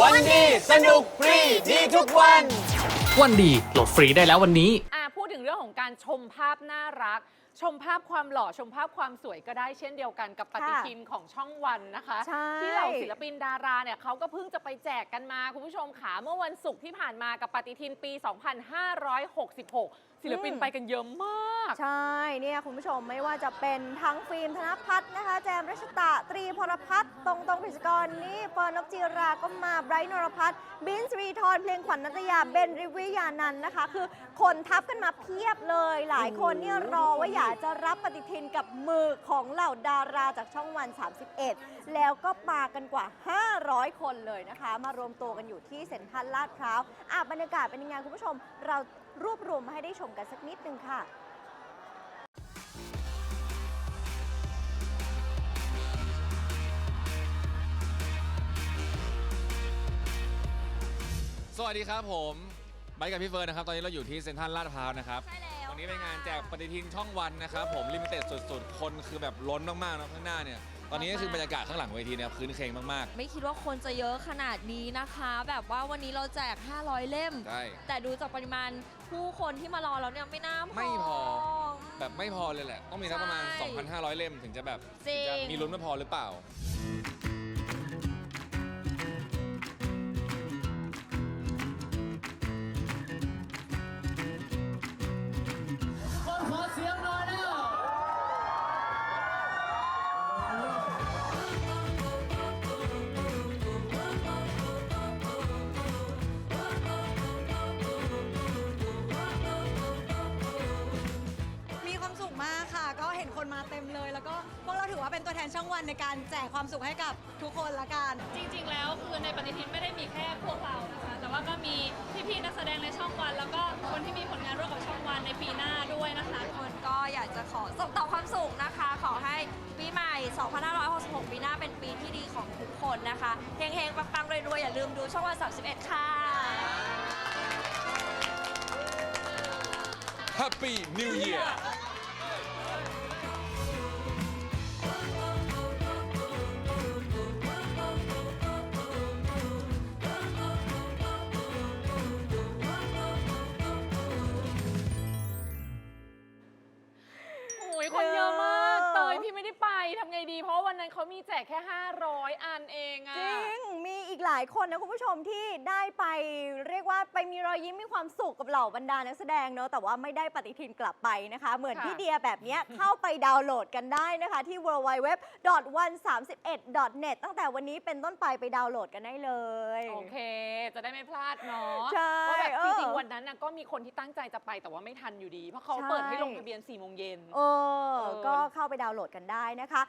วันดีสนุกฟรีดีทุกวัน วันดีโหลดฟรีได้แล้ววันนี้ อะพูดถึงเรื่องของการชมภาพน่ารัก ชมภาพความหล่อชมภาพความสวยก็ได้เช่นเดียวกันกับปฏิทินของช่องวันนะคะ ใช่ ที่เหล่าศิลปินดาราเนี่ยเขาก็เพิ่งจะไปแจกกันมาคุณผู้ชมขาเมื่อวันศุกร์ที่ผ่านมากับปฏิทินปี 2566 ศิลปินไปกันเยอะมาก ใช่เนี่ยคุณผู้ชมไม่ว่าจะเป็นทั้งฟิล์มธนพัฒน์นะคะ แจมรัชตะ ตรีพลพัฒน์ตรงตรงพิศกรนี่เฟิร์นนกจีราก็มาไบรท์นรพัฒน์บินสรีทรเพลงขวัญนัตยาเบนริวิยานันท์นะคะ คือคนทับกันมาเพียบเลยหลายคนเนี่ยรอว่าอยากจะรับปฏิทินกับมือของเหล่าดาราจากช่องวัน 31 แล้วก็มากันกว่า 500 คนเลยนะคะ มารวมตัวกันอยู่ที่เซ็นทรัลลาดพร้าวอะบรรยากาศเป็นยังไงคุณผู้ชม เรารวบรวมมาให้ได้ชมกันสักนิดนึงค่ะสวัสดีครับผม ไบค์กับพี่เฟิร์นนะครับ ตอนนี้เราอยู่ที่เซ็นทรัลลาดพร้าวนะครับ ใช่แล้ววันนี้เป็นงานแจกปฏิทินช่องวันนะครับ ผมลิมิเต็ดสุด ๆ คนคือแบบล้นมากๆนะข้างหน้าเนี่ย ตอนนี้ก็คือบรรยากาศข้างหลังเวทีเนี่ยคืนเคงมากไม่คิดว่าคนจะเยอะขนาดนี้นะคะ แบบว่าวันนี้เราแจก 500 เล่ม ๆ ใช่ แต่ดูจากปริมาณผู้คนที่มารอแล้วเนี่ยไม่น่าพอ ไม่พอ แบบไม่พอเลยแหละ ต้องมีสักประมาณ ใช่2,500 เล่มถึงจะแบบจริงจะมีลุ้นว่าพอหรือเปล่า ค่ะก็เห็นคนมาเต็มเลย แล้วก็พวกเราถือว่าเป็นตัวแทนช่องวันในการแจกความสุขให้กับทุกคนละกัน จริงๆ แล้วคือในปฏิทินไม่ได้มีแค่พวกเรานะคะ แต่ว่าก็มีพี่ๆ นักแสดงในช่องวัน แล้วก็คนที่มีผลงานร่วมกับช่องวันในปีหน้าด้วยนะคะทุกคนก็อยากจะขอส่งต่อความสุขนะคะ ขอให้ปีใหม่ 2566 ปีหน้าเป็นปีที่ดีของทุกคนนะคะเฮงๆ ปังๆ รวยๆ อย่าลืมดูช่องวัน 31 ค่ะ Happy New Year ทำไงดี เพราะวันนั้นเขามีแจกแค่ 500 อันเองอะ จริง มี กหลายคนนะคุณผู้ชมที่ได้ไปเรียกว่าไปมีรอยยิ้มมีความสุขกับเหล่าบรรดานักแสดงเนอะแต่ว่าไม่ได้ปฏิทินกลับไปนะคะ เหมือนค่ะพี่เดียแบบเนี้ยเข้าไปดาวน์โหลดกันได้นะคะที่ www.131.net ตั้งแต่วันนี้เป็นต้นไปไปดาวน์โหลดกันได้เลย โอเค จะได้ไม่พลาดเนาะใช่เพราะแบบเอจอริงๆวันนั้นน่ะก็มีคนที่ตั้งใจจะไปแต่ว่าไม่ทันอยู่ดี เพราะเขาใช่เปิดให้ลงทะเบียน4โมงเย็นเออเออก็เข้าไปดาวน์โหลดกันได้นะคะ